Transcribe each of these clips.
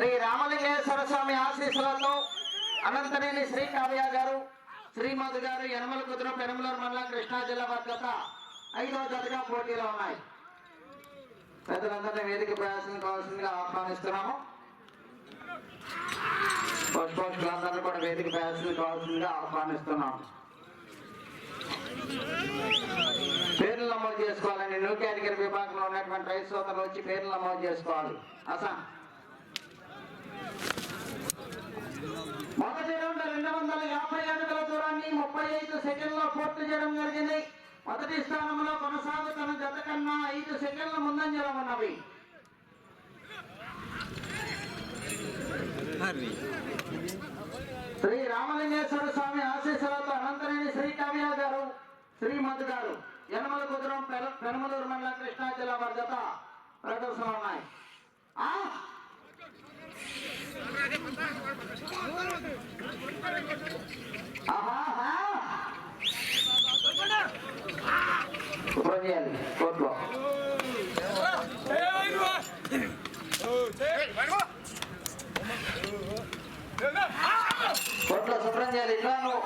శ్రీ రామలింగేశ్వర స్వామి ఆశీస్సులతో అనంతనేని శ్రీ కావ్య గారు శ్రీమధు గారు యనమల కుదుర పెనమలూరు మండలం కృష్ణా జిల్లా భద్రత ఐదో జతగా పోటీలో ఉన్నాయి. పెద్దలందరినీ వేదిక ప్రయాసం కావాల్సిందిగా ఆహ్వానిస్తున్నాము. పోస్ట్ పోస్టులందరినీ కూడా వేదిక ప్రయాసం కావాల్సిందిగా ఆహ్వానిస్తున్నాము. పేర్లు నమోదు చేసుకోవాలండి న్యూ కేటగిరీ విభాగంలో ఉన్నటువంటి రైతు సోదరులు వచ్చి పేర్లు నమోదు చేసుకోవాలి. అసాం మొదటి రౌండ్ రెండు వందల యాభై అడుగుల దూరాన్ని ముప్పై ఐదు సెకండ్లో పూర్తి చేయడం జరిగింది. మొదటి స్థానంలో కొనసాగుతున్న జత కన్నా ఐదు సెకండ్ల ముందంజలో ఉన్నవి శ్రీ రామలింగేశ్వర స్వామి ఆశీస్సులతో అనంతనేని శ్రీ కావ్య గారు శ్రీ మధు గారు యనమల కుదురం పెనమలూరు మండలం కృష్ణా జిల్లా వారి జత ప్రదర్శన ఉన్నాయి. శుభ్రం చేయాలి కోర్టులో కోర్టులో శుభ్రం చేయాలి ఇట్లా నువ్వు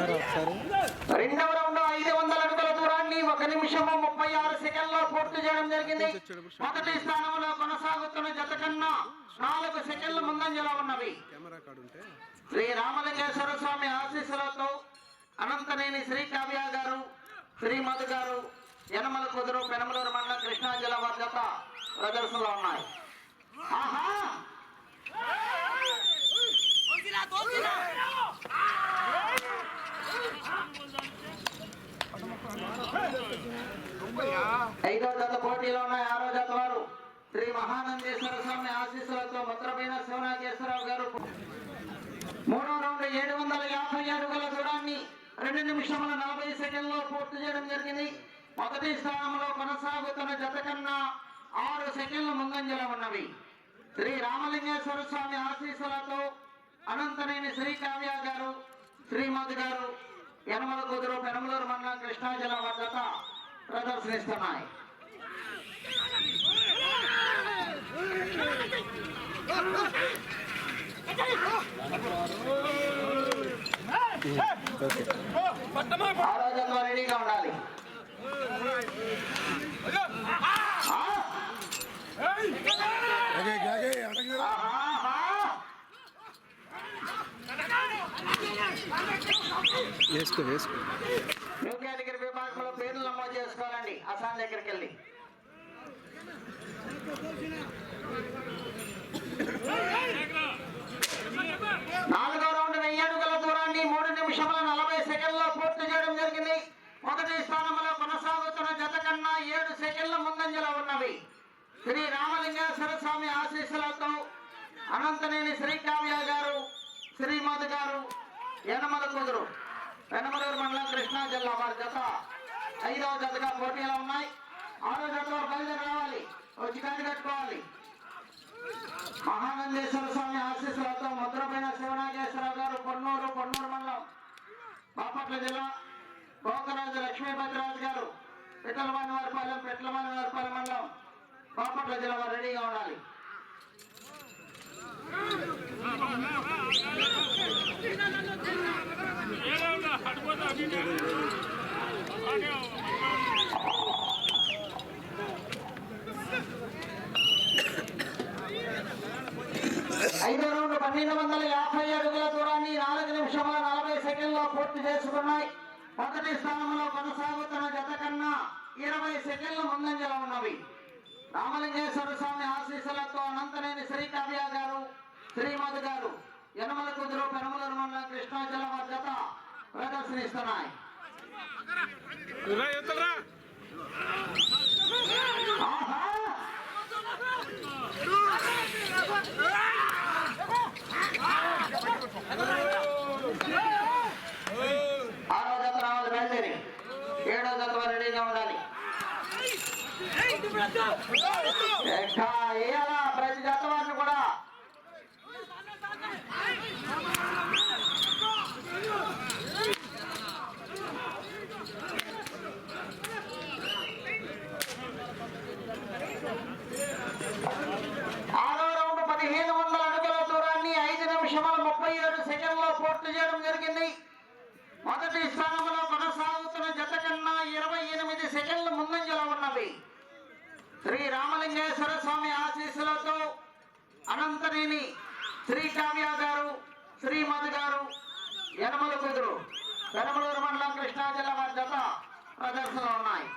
రెండవ రౌండ్ ఐదు వందల అడుగుల దూరాన్ని ఒక నిమిషము ముప్పై ఆరు సెకండ్లో పూర్తి చేయడం జరిగింది. మొదటి స్థానంలో కొనసాగుతున్న జత కన్నా నాలుగు సెకండ్ల ముందంజలో ఉన్నవి. శ్రీ రామలింగేశ్వర స్వామి ఆశీస్సులతో అనంతనేని శ్రీ కావ్య గారు శ్రీ మధు గారు యనమల కుదురు పెనమలూరు మండలం కృష్ణా జిల్లా వారి జత ప్రదర్శనలో ఉన్నాయి. ఆహా! ఐదో జత పోటీలో ఉన్న ఆరో జత వారు శ్రీ మహానందేశ్వర స్వామి ఆశీస్సులతో ముద్రపైన శివనాగేశ్వరరావు గారు. మూడో రౌండ్ ఏడు వందల యాభై అడుగుల దూరాన్ని రెండు నిమిషముల నలభై సెకండ్లో పూర్తి చేయడం జరిగింది. మొదటి స్థానంలో కొనసాగుతున్న జత కన్నా ఆరు సెకండ్ల ముందంజలో ఉన్నవి. శ్రీ రామలింగేశ్వర స్వామి ఆశీస్సులతో అనంతనేని శ్రీ కావ్య గారు శ్రీమతి గారు యనమల కుదురు పెనమలూరు మండలం కృష్ణా జిల్లా వద్ద ప్రదర్శనిస్తున్నాయి. ఆరో జత రెడీగా ఉండాలి. వేసుకో వేసుకో పేర్లు నమోదు చేసుకోవాలండి. అసాన్ దగ్గరికి వెళ్ళి నాలుగో రౌండ్ వెయ్యి అడుగుల దూరాన్ని మూడు నిమిషముల నలభై సెకండ్లో పూర్తి చేయడం జరిగింది మొదటి స్థానంలో కొనసాగుతున్న జత కన్నా ఏడు సెకండ్ల ముందంజలో ఉన్నవి శ్రీ రామలింగేశ్వర స్వామి ఆశీస్సులతో అనంతనేని శ్రీ కావ్య గారు శ్రీమతి గారు యనమల కుదురు వెనమలూరు మండలం కృష్ణా జిల్లా వారి జత ఐదవ జతగా పోటీలో ఉన్నాయి? ఆరో జట్లో బయలుదేరి రావాలి. వచ్చి కంటి కట్టుకోవాలి. మహానందేశ్వర స్వామి ఆశీస్సులతో ముద్రపైన శివనాగేశ్వరరావు గారు పొన్నూరు పొన్నూరు మండలం బాపట్ల జిల్లా గోకరాజు లక్ష్మీపతిరాజు గారు పిట్టలవాణి వారిపాలెం పిట్టలవాణి వారిపాలెం మండలం బాపట్ల జిల్లా వారు రెడీగా ఉండాలి. ఐదో రౌండ్ పన్నెండు వందల యాభై అడుగుల దూరాన్ని నాలుగు నిమిషముల నలభై సెకండ్లో పూర్తి చేసుకున్నాయి. మొదటి స్థానంలో కొనసాగుతున్న జత కన్నా ఇరవై సెకండ్ల ముందంజలో ఉన్నవి. రామలింగేశ్వర స్వామి ఆశీస్సులతో అనంతనేని శ్రీ కావ్య గారు శ్రీమతి గారు యనమల కుదురు పెనమలూరు మండలం కృష్ణా వారి జత ప్రదర్శనిస్తున్నాయి. ఆహా! ఆరో జత రావాలి బయలుదేరి ఏడో జత రెడీగా ఉండాలి ప్రతి జత వారిని కూడా పూర్తి చేయడం జరిగింది మొదటి స్థానంలో కొనసాగుతున్న జత కన్నా ఇరవై ఎనిమిది సెకండ్లు ముందంజలో ఉన్నవి శ్రీ రామలింగేశ్వర స్వామి ఆశీస్సులతో అనంతనేని శ్రీ కావ్య గారు శ్రీమతి గారు యనమల కుదురు పెనమలూరు మండలం కృష్ణా జిల్లా వారి జత ప్రదర్శనలు ఉన్నాయి.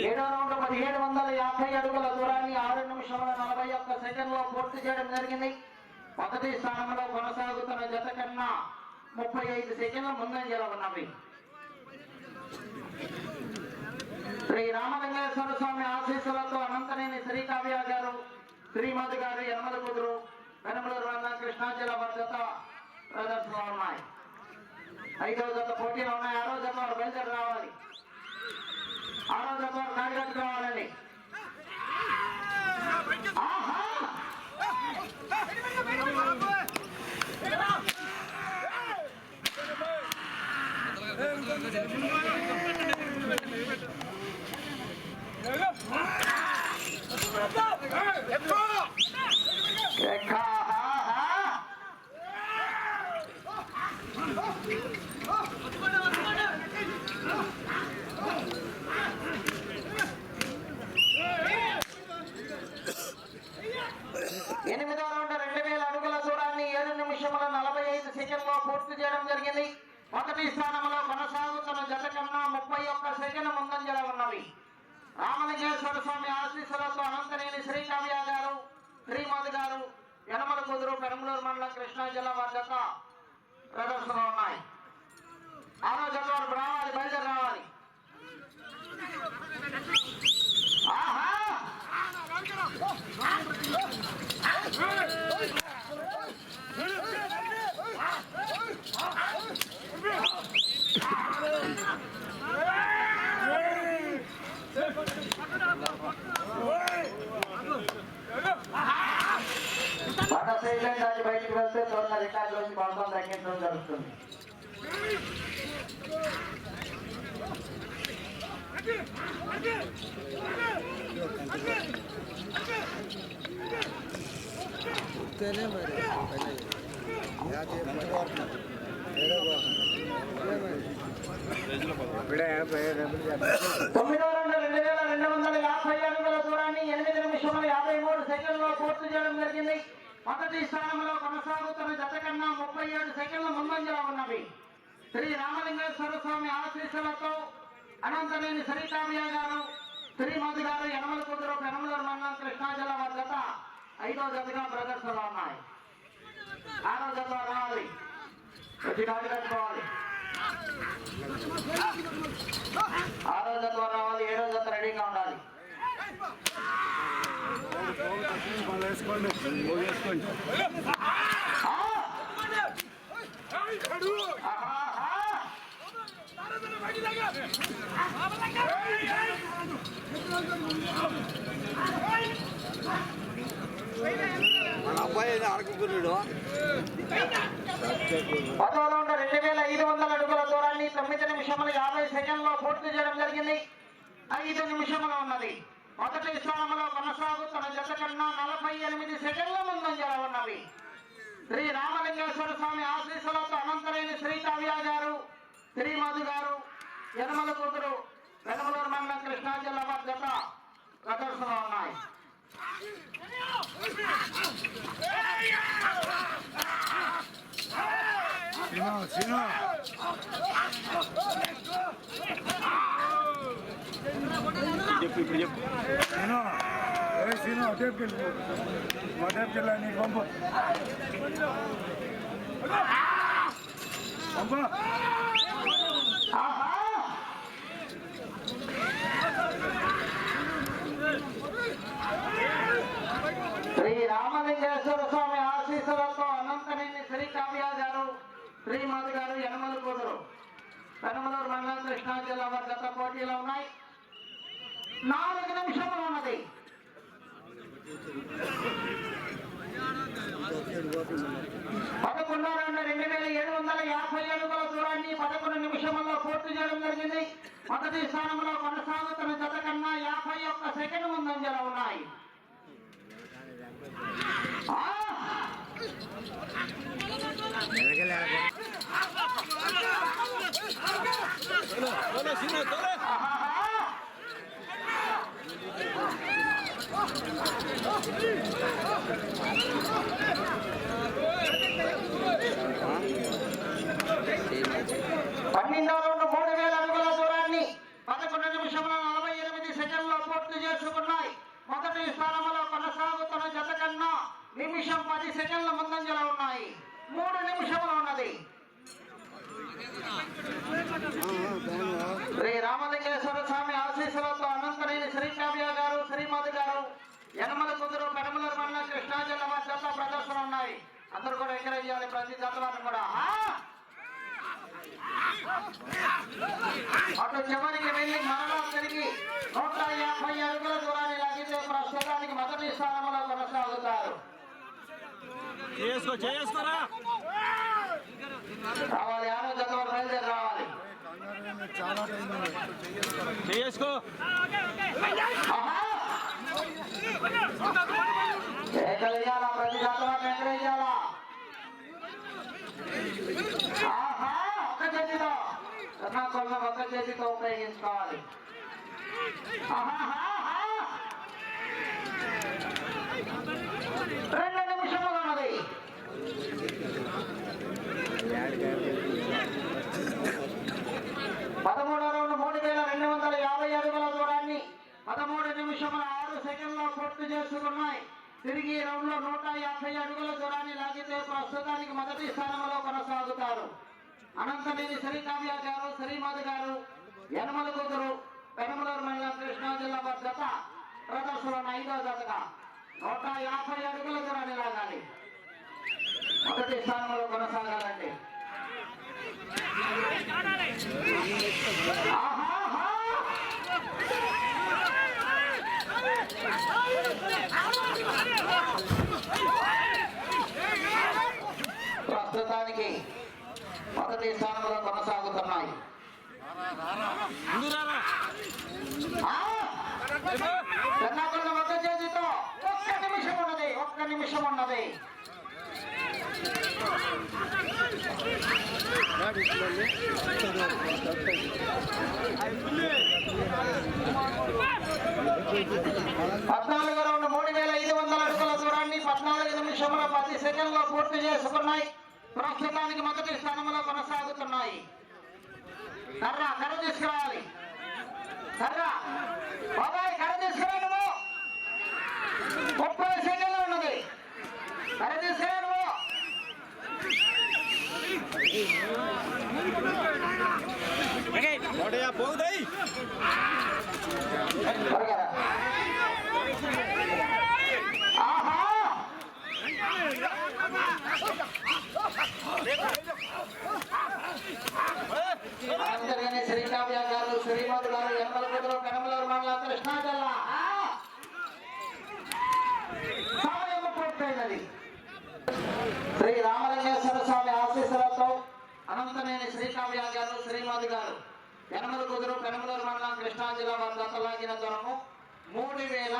ఏడో రౌండ్ పదిహేడు వందల యాభై అడుగుల దూరాన్ని ఆరు నిమిషముల నలభై ఒక్క సెకండ్లో పూర్తి చేయడం జరిగింది. మొదటి స్థానంలో కొనసాగుతున్న జత కన్నా ముప్పై ఐదు సెకండ్ల ముందంజలో ఉన్నవి. శ్రీ రామలింగేశ్వర స్వామి ఆశీస్సులతో అనంతనేని శ్రీ కావ్య గారు శ్రీమతి గారు యనమల కుదురు వెనమలూరు మండలం కృష్ణా జిల్లా వారి జత ప్రదర్శనలో ఉన్నాయి. ఐదవ జత పోటీలో ఉన్నాయి. ఆరో జత వారు బయలుదేరి రావాలి. ఆరో జత వారు నాలుగు ஆஹா ఎనిమిదో రౌండ్ రెండు వేల అడుగుల దూరాన్ని ఏడు నిమిషముల నలభై ఐదు సెకండ్లో పూర్తి చేయడం జరిగింది. మొదటి స్థానంలో కొనసాగుతున్న జత కన్నా ముప్పై ఒక్క సెకండ్ ముందంజల ఉన్నవి. రామలింగేశ్వర స్వామి ఆశీస్సులతో అనంతనేని శ్రీకావ్య గారు శ్రీమతి గారు యనమల కుదురు పెరంబలూరు మండలం కృష్ణా జిల్లా వారి జత ప్రదర్శనలో ఉన్నాయి. ఆరో జత వారు రావాలి బయలుదేరి రావాలి ఆహా! మన సైలెంట్ అది బయటికి వెళ్తే త్వరగా రికార్డులోకి భాగం తగ్గించడం జరుగుతుంది ఇస్తేనే మరి యాభై మరి. తొమ్మిదో రెండు రెండు వేల రెండు వందల యాభై అడుగుల దూరాన్ని ఎనిమిది నిమిషముల యాభై మూడు సెకండ్లో పూర్తి చేయడం జరిగింది. మొదటి స్థానంలో కొనసాగుతున్న జత కన్నా ముప్పై ఏడు సెకండ్ల ముందంజలో ఉన్నవి. శ్రీ రామలింగేశ్వర స్వామి ఆశీస్సులతో అనంతనేని సరితామయ్య గారు శ్రీమతి గారు యనమల కుదురు పెనమలూరు మండలం కృష్ణా జిల్లా వారి ఐదో జతగా ప్రదర్శనలో ఉన్నాయి. ఆరో జత రావాలి. వచ్చి కాదు కట్టుకోవాలి ఆరో జత రావాలి. ఏడో జత రెడీగా ఉండాలి. వేసుకోండి మన అబ్బాయి ఆడుకుంటున్నాడు పదో రౌండ్ రెండు వేల ఐదు వందల అడుగుల దూరాన్ని తొమ్మిది నిమిషముల యాభై సెకండ్లో పూర్తి చేయడం జరిగింది. ఐదు నిమిషములు ఉన్నది. మొదటి స్థానంలో కొనసాగుతున్న జత కన్నా నలభై ఎనిమిది సెకండ్ల ముందంజల ఉన్నవి శ్రీ రామలింగేశ్వర స్వామి ఆశీస్సులతో అనంతరేని శ్రీ కావ్య గారు శ్రీమధు గారు యనమల కూతురు వెనమలూరు మండలం కృష్ణా జిల్లా జత ప్రదర్శనలో ఉన్నాయి. సినిమా సినిమా చెప్పు ఇప్పుడు చెప్పు సినిమా ఏ సినిమా టేప్కి వెళ్ళి మా టేప్కి వెళ్ళా నీకు పంపు పంపు ఆహా గారు యనమల కూతురు పెనమలూరు మండలం కృష్ణా జిల్లా వారి గత పోటీలో ఉన్నాయి. నాలుగు నిమిషములు ఉన్నది. పదకొండు రెండు రెండు వేల ఏడు వందల యాభై అడుగుల దూరాన్ని పదకొండు నిమిషముల్లో పూర్తి చేయడం జరిగింది. మొదటి స్థానంలో కొనసాగుతున్న జత కన్నా యాభై ఒక్క సెకండ్ ముందంజలో ఉన్నాయి. ఆ! ఆహాహా! రౌండ్ మూడు వేల అడుగుల దూరాన్ని పదకొండు నిమిషముల నలభై ఎనిమిది సెకండ్లో పూర్తి చేసుకున్నాయి మొదటి స్థానంలో కొనసాగుతున్న జత కన్నా నిమిషం పది సెకండ్ల ముందంజలో ఉన్నాయి మూడు నిమిషములు ఉన్నది శ్రీ రామలింగేశ్వర స్వామి ఆశీస్సులతో అనంతరేని శ్రీకావ్య గారు శ్రీమతి గారు యనమల కుదురు పెనమల మండల కృష్ణా జిల్లా వారి జత ప్రదర్శన ఉన్నాయి. అందరూ కూడా ఎంకరేజ్ చేయాలి ప్రతి జత కూడా. అటు చివరికి వెళ్ళి మరలా తిరిగి నూట యాభై అడుగుల దూరాన్ని లాగితే ప్రస్తుతానికి మొదటి స్థానంలో కొనసాగుతారు. చేసుకో చేసుకోరా. రావాలి వారు బయలుదేరి రావాలి. చేసుకో! కేకలు ఇయ్యాలా ప్రతి వారిని ఎంకరేజ్ చేయాలా ఆహా! ఒక్క చేతితో. కర్ణాకొల్ల ఒక్క చేతితో ఉపయోగించుకోవాలి! రెండు నిమిషములు ఉన్నది పదమూడో రౌండ్ మూడు వేల రెండు వందల యాభై అడుగుల దూరాన్ని పదమూడు నిమిషముల ఆరు సెకండ్లో పూర్తి చేసుకున్నాయి తిరిగి ఈ రౌండ్లో నూట యాభై అడుగుల దూరాన్ని లాగితే ప్రస్తుతానికి మొదటి స్థానంలో కొనసాగుతారు. అనంతనేని శ్రీకావ్య గారు శ్రీమతి గారు యనమల కూతురు పెనమలూరు మండలం కృష్ణా జిల్లా వారి జత ప్రదర్శన ఐదో జతగా నూట యాభై అడుగుల దూరాన్ని లాగాలి. మొదటి స్థానంలో కొనసాగాలండి ఆహాహా! ప్రస్తుతానికి మొదటి స్థానంలో కొనసాగుతున్నాయి. చేతితో ఒక్క నిమిషం ఉన్నది ఒక్క నిమిషం ఉన్నది. పద్నాలుగు రెండు మూడు వేల ఐదు వందల అడుగుల దూరాన్ని పద్నాలుగు నిమిషముల పది సెకండ్లో పూర్తి చేసుకున్నాయి. ప్రస్తుతానికి మొదటి స్థానంలో కొనసాగుతున్నాయి కర్రా కర్ర తీసుకురావాలి కర్ర బాబాయ్ కర్ర తీసుకురా నువ్వు ముప్పై సెకండ్లు ఉన్నది కర్ర తీసుకురా నువ్వు ఒకటయా పోగుదాయి త్వరగా రా. ఆహా ఆంధ్రగానే శ్రీకావ్య గారు శ్రీమతి గారు ఎమ్మల కుదురు మండలం కృష్ణా జిల్లా పూర్తయినది. శ్రీ రామలింగేశ్వర స్వామి ఆశీస్సులతో అనంతనేని శ్రీకావ్య గారు శ్రీమతి గారు యనమల కుదురు పెనమలూరు మండలం కృష్ణా జిల్లా వారి దత్తలాగిన దూరము మూడు వేల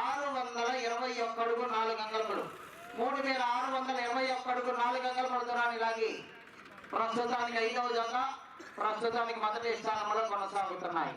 ఆరు వందల ఇరవై ఒక్క అడుగు నాలుగు అంగళములు మూడు వేల ఆరు వందల ఇరవై ఒక్క అడుగు నాలుగు అంగళముల దూరాన్ని లాగి ప్రస్తుతానికి ఐదవ జత ప్రస్తుతానికి మొదటి స్థానంలో కొనసాగుతున్నాయి.